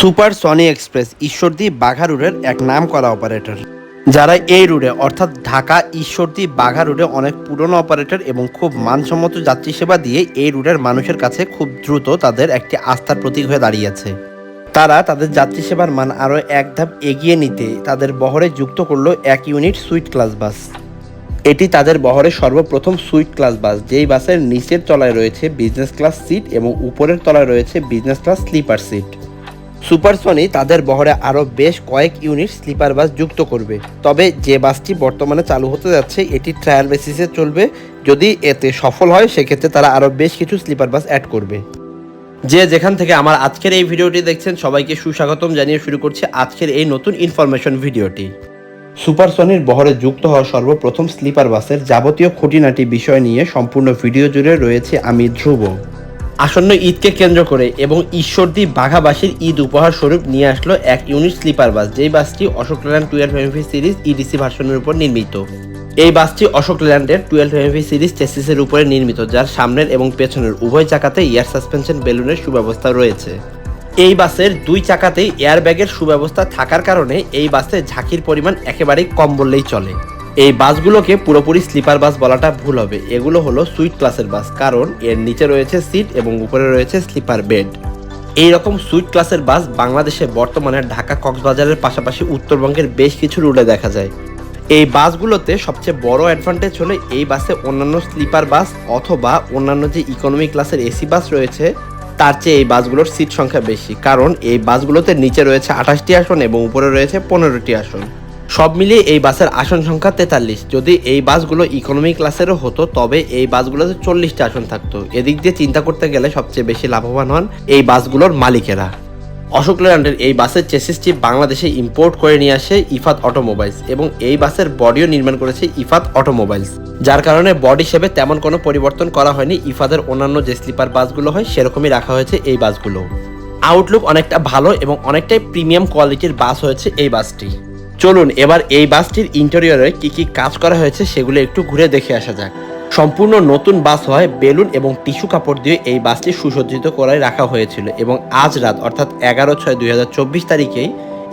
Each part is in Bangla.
Super Sony express Ishwardi Bagha রুটের এক নাম করা অপারেটর যারা এই রুটে, অর্থাৎ ঢাকা ঈশ্বরদী বাঘা রুটে অনেক পুরনো অপারেটর এবং খুব মানসম্মত যাত্রী সেবা দিয়ে এই রুটের মানুষের কাছে খুব দ্রুত তাদের একটি আস্থার প্রতীক হয়ে দাঁড়িয়েছে। তারা তাদের যাত্রী সেবার মান আরও এক ধাপ এগিয়ে নিতে তাদের বহরে যুক্ত করল এক ইউনিট সুইট ক্লাস বাস। এটি তাদের বহরে সর্বপ্রথম সুইট ক্লাস বাস, যেই বাসের নিচের তলায় রয়েছে বিজনেস ক্লাস সিট এবং উপরের তলায় রয়েছে business class sleeper seat. Supersoni তাদের বহরে আরও বেশ কয়েক ইউনিট স্লিপার বাস যুক্ত করবে। তবে যে বাসটি বর্তমানে চালু হতে যাচ্ছে, এটি ট্রায়াল বেসিসে চলবে। যদি এতে সফল হয়, সেক্ষেত্রে তারা আরও বেশ কিছু স্লিপার বাস অ্যাড করবে। যে যেখান থেকে আমার আজকের এই ভিডিওটি দেখছেন, সবাইকে সুস্বাগতম জানিয়ে শুরু করছি আজকের এই নতুন ইনফরমেশন ভিডিওটি। সুপারসনির বহরে যুক্ত হওয়া সর্বপ্রথম স্লিপার বাসের যাবতীয় খুঁটিনাটি বিষয় নিয়ে সম্পূর্ণ ভিডিও জুড়ে রয়েছে আমি, ধ্রুব। আসন্ন ঈদকে কেন্দ্র করে এবং ঈশ্বরদী বাঘাবাসীর ঈদ উপহার স্বরূপ নিয়ে আসলো এক ইউনিট স্লিপার বাস, যেই বাসটি Ashok Leyland twelve MV series EDC ভার্সনের উপর নির্মিত। এই বাসটি অশোক লেল্যান্ডের টুয়েলভ এমভি সিরিজ চেসিসের উপরে নির্মিত, যার সামনের এবং পেছনের উভয় চাকাতে এয়ার সাসপেনশন বেলুনের সুব্যবস্থা রয়েছে। এই বাসের দুই চাকাতেই এয়ারব্যাগের সুব্যবস্থা থাকার কারণে এই বাসে ঝাঁকির পরিমাণ একেবারেই কম বললেই চলে। এই বাসগুলোকে পুরোপুরি স্লিপার বাস বলাটা ভুল হবে। এগুলো হলো সুইট ক্লাসের বাস, কারণ এর নিচে রয়েছে সিট এবং উপরে রয়েছে স্লিপার বেড। এই রকম সুইট ক্লাসের বাস বাংলাদেশে বর্তমানে ঢাকা কক্সবাজারের পাশাপাশি উত্তরবঙ্গের বেশ কিছু রুটে দেখা যায়। এই বাসগুলোতে সবচেয়ে বড় অ্যাডভান্টেজ হলো এই বাসে অন্যান্য স্লিপার বাস অথবা অন্যান্য যে ইকোনমি ক্লাসের এসি বাস রয়েছে, তার চেয়ে এই বাসগুলোর সিট সংখ্যা বেশি। কারণ এই বাসগুলোতে নিচে রয়েছে আঠাশটি আসন এবং উপরে রয়েছে পনেরোটি আসন। সব মিলিয়ে এই বাসের আসন সংখ্যা তেতাল্লিশ। যদি এই বাসগুলো ইকোনমি ক্লাসেরও হতো, তবে এই বাসগুলোতে চল্লিশটা আসন থাকতো। এদিক দিয়ে চিন্তা করতে গেলে সবচেয়ে বেশি লাভবান হন এই বাসগুলোর মালিকেরা। অশোক লেল্যান্ডের এই বাসের চেসিসটি বাংলাদেশে ইম্পোর্ট করে নিয়ে আসে ইফাত অটোমোবাইলস এবং এই বাসের বডিও নির্মাণ করেছে ইফাত অটোমোবাইলস যার কারণে বডি হিসেবে তেমন কোনো পরিবর্তন করা হয়নি। ইফাদের অন্যান্য যে স্লিপার বাসগুলো হয়, সেরকমই রাখা হয়েছে এই বাসগুলো। আউটলুক অনেকটা ভালো এবং অনেকটাই প্রিমিয়াম কোয়ালিটির বাস হয়েছে এই বাসটি। চলুন, এবার এই বাসটির ইন্টেরিয়রে কি কি কাজ করা হয়েছে সেগুলো একটু ঘুরে দেখে আসা যাক। সম্পূর্ণ নতুন বাস হয় বেলুন এবং টিস্যু কাপড় দিয়ে এই বাসটি সুসজ্জিত করে রাখা হয়েছিল এবং আজ রাত, অর্থাৎ এগারো ছয় দুই তারিখেই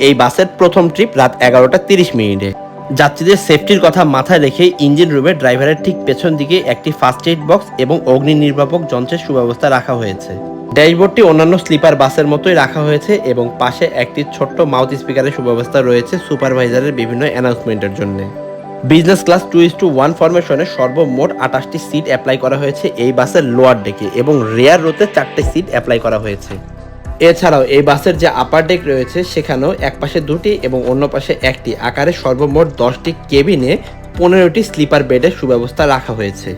এই বাসের প্রথম ট্রিপ রাত এগারোটা তিরিশ মিনিটে। যাত্রীদের সেফটির কথা মাথায় রেখে ইঞ্জিন রুমে ড্রাইভারের ঠিক পেছন দিকে একটি ফার্স্ট এইড বক্স এবং অগ্নি নির্বাপক যন্ত্রের সুব্যবস্থা রাখা হয়েছে। ড্যাশবোর্ডটি অন্যান্য স্লিপার বাসের মতোই রাখা হয়েছে এবং পাশে একটি ছোট্ট মাউথ স্পিকারের সুব্যবস্থা রয়েছে সুপারভাইজারের বিভিন্ন অ্যানাউন্সমেন্টের জন্য। Business class two is to one ফরমেশনে সর্বমোট আঠাশটি সিট অ্যাপ্লাই করা হয়েছে এই বাসের লোয়ার ডেকে এবং রেয়ার রোতে চারটে সিট অ্যাপ্লাই করা হয়েছে। এছাড়াও এই বাসের যে আপার ডেক রয়েছে, সেখানেও এক পাশে দুটি এবং অন্য পাশে একটি। আকারে সর্বমোট দশটি কেবিনে পনেরোটি স্লিপার বেডের সুব্যবস্থা রাখা হয়েছে।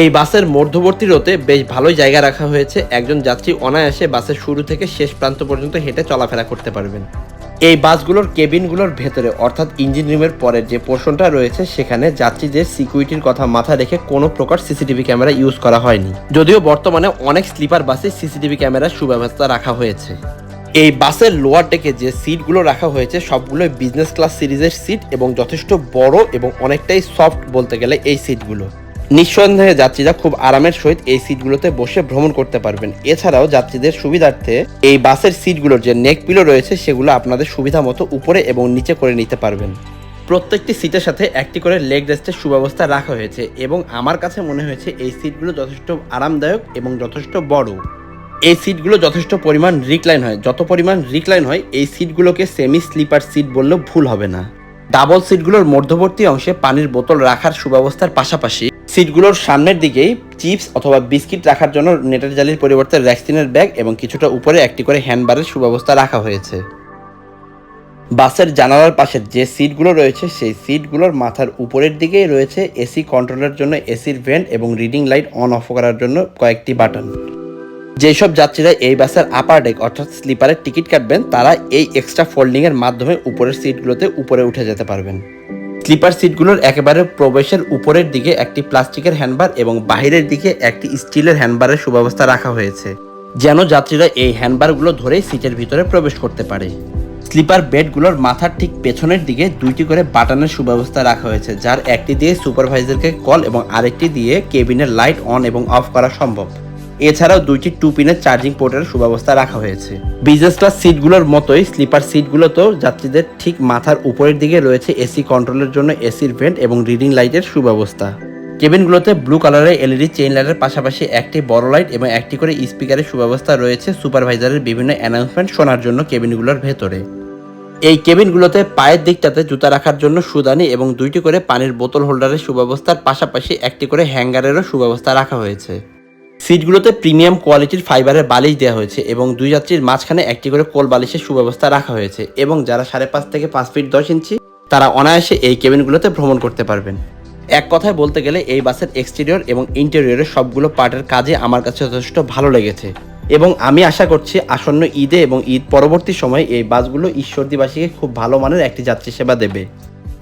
এই বাসের মধ্যবর্তী রোতে বেশ ভালোই জায়গা রাখা হয়েছে। একজন যাত্রী অনায়াসে বাসের শুরু থেকে শেষ প্রান্ত পর্যন্ত হেঁটে চলাফেরা করতে পারবেন। এই বাসগুলোর কেবিনগুলোর ভেতরে, অর্থাৎ ইঞ্জিন রুমের পরের যে পোর্শনটা রয়েছে, সেখানে যাত্রীদের সিকিউরিটির কথা মাথায় রেখে কোনো প্রকার সিসিটিভি ক্যামেরা ইউজ করা হয়নি। যদিও বর্তমানে অনেক স্লিপার বাসে সিসিটিভি ক্যামেরার সুব্যবস্থা রাখা হয়েছে। এই বাসের লোয়ার ডেকে যে সিটগুলো রাখা হয়েছে সবগুলো বিজনেস ক্লাস সিরিজের সিট এবং যথেষ্ট বড় এবং অনেকটাই সফট বলতে গেলে এই সিটগুলো। নিঃসন্দেহে যাত্রীরা খুব আরামের সহিত এই সিটগুলোতে বসে ভ্রমণ করতে পারবেন। এছাড়াও যাত্রীদের সুবিধার্থে এই বাসের সিটগুলোর যে নেক পিলো রয়েছে, সেগুলো আপনাদের সুবিধা মতো উপরে এবং নিচে করে নিতে পারবেন। প্রত্যেকটি সিটের সাথে একটি করে লেগ রেস্টের সুব্যবস্থা রাখা হয়েছে এবং আমার কাছে মনে হয়েছে এই সিটগুলো যথেষ্ট আরামদায়ক এবং যথেষ্ট বড়। এই সিটগুলো যথেষ্ট পরিমাণ রিক্লাইন হয়। যত পরিমাণ রিক্লাইন হয়, এই সিটগুলোকে সেমি স্লিপার সিট বললেও ভুল হবে না। ডাবল সিটগুলোর মধ্যবর্তী অংশে পানির বোতল রাখার সুব্যবস্থার পাশাপাশি সিটগুলোর সামনের দিকেই চিপস অথবা বিস্কিট রাখার জন্য নেটের জালির পরিবর্তে র্যাক্সিনের ব্যাগ এবং কিছুটা উপরে একটি করে হ্যান্ডবারের সুব্যবস্থা রাখা হয়েছে। বাসের জানালার পাশের যে সিটগুলো রয়েছে, সেই সিটগুলোর মাথার উপরের দিকেই রয়েছে এসি কন্ট্রোলের জন্য এসির ভেন্ট এবং রিডিং লাইট অন অফ করার জন্য কয়েকটি বাটন। যেসব যাত্রীরা এই বাসের আপার ডেক অর্থাৎ স্লিপারের টিকিট কাটবেন, তারা এই এক্সট্রা ফোল্ডিংয়ের মাধ্যমে উপরের সিটগুলোতে উপরে উঠে যেতে পারবেন। স্লিপার সিটগুলোর একেবারে প্রবেশের উপরের দিকে একটি প্লাস্টিকের হ্যান্ডবার এবং বাহিরের দিকে একটি স্টিলের হ্যান্ডবারের সুব্যবস্থা রাখা হয়েছে, যেন যাত্রীরা এই হ্যান্ডবারগুলো ধরেই সিটের ভিতরে প্রবেশ করতে পারে। স্লিপার বেডগুলোর মাথার ঠিক পেছনের দিকে দুইটি করে বাটনের সুব্যবস্থা রাখা হয়েছে, যার একটি দিয়ে সুপারভাইজারকে কল এবং আরেকটি দিয়ে কেবিনের লাইট অন এবং অফ করা সম্ভব। এছাড়াও দুইটি টু পিনের চার্জিং পোর্টের সুব্যবস্থা রাখা হয়েছে। বিজনেস ক্লাস সিটগুলোর মতোই স্লিপার সিটগুলোতেও যাত্রীদের ঠিক মাথার উপরের দিকে রয়েছে এসি কন্ট্রোলের জন্য এসির ভেন্ট এবং রিডিং লাইটের সুব্যবস্থা। কেবিনগুলোতে ব্লু কালারের এলইডি চেইন লাইটের পাশাপাশি একটি বড় লাইট এবং একটি করে স্পিকারের সুব্যবস্থা রয়েছে সুপারভাইজারের বিভিন্ন অ্যানাউন্সমেন্ট শোনার জন্য কেবিনগুলোর ভেতরে। এই কেবিনগুলোতে পায়ের দিকটাতে জুতা রাখার জন্য সুদানি এবং দুইটি করে পানির বোতল হোল্ডারের সুব্যবস্থার পাশাপাশি একটি করে হ্যাঙ্গারেরও সুব্যবস্থা রাখা হয়েছে। সিটগুলোতে প্রিমিয়াম কোয়ালিটির ফাইবারের বালিশ দেওয়া হয়েছে এবং দুই যাত্রীর মাঝখানে একটি করে কোল বালিশের সুব্যবস্থা রাখা হয়েছে এবং যারা সাড়ে পাঁচ থেকে পাঁচ ফিট দশ ইঞ্চি, তারা অনায়াসে এই কেবিনগুলোতে ভ্রমণ করতে পারবেন। এক কথায় বলতে গেলে এই বাসের এক্সটেরিয়র এবং ইন্টেরিয়রের সবগুলো পার্টের কাজে আমার কাছে যথেষ্ট ভালো লেগেছে এবং আমি আশা করছি আসন্ন ঈদে এবং ঈদ পরবর্তী সময়ে এই বাসগুলো ঈশ্বরদীবাসীকে খুব ভালো মানের একটি যাত্রী সেবা দেবে।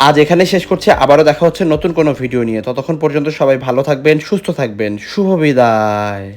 আজ এখানে শেষ করছে। আবারও দেখা হচ্ছে নতুন কোনো ভিডিও নিয়ে। ততক্ষণ পর্যন্ত সবাই ভালো থাকবেন, সুস্থ থাকবেন। শুভ বিদায়।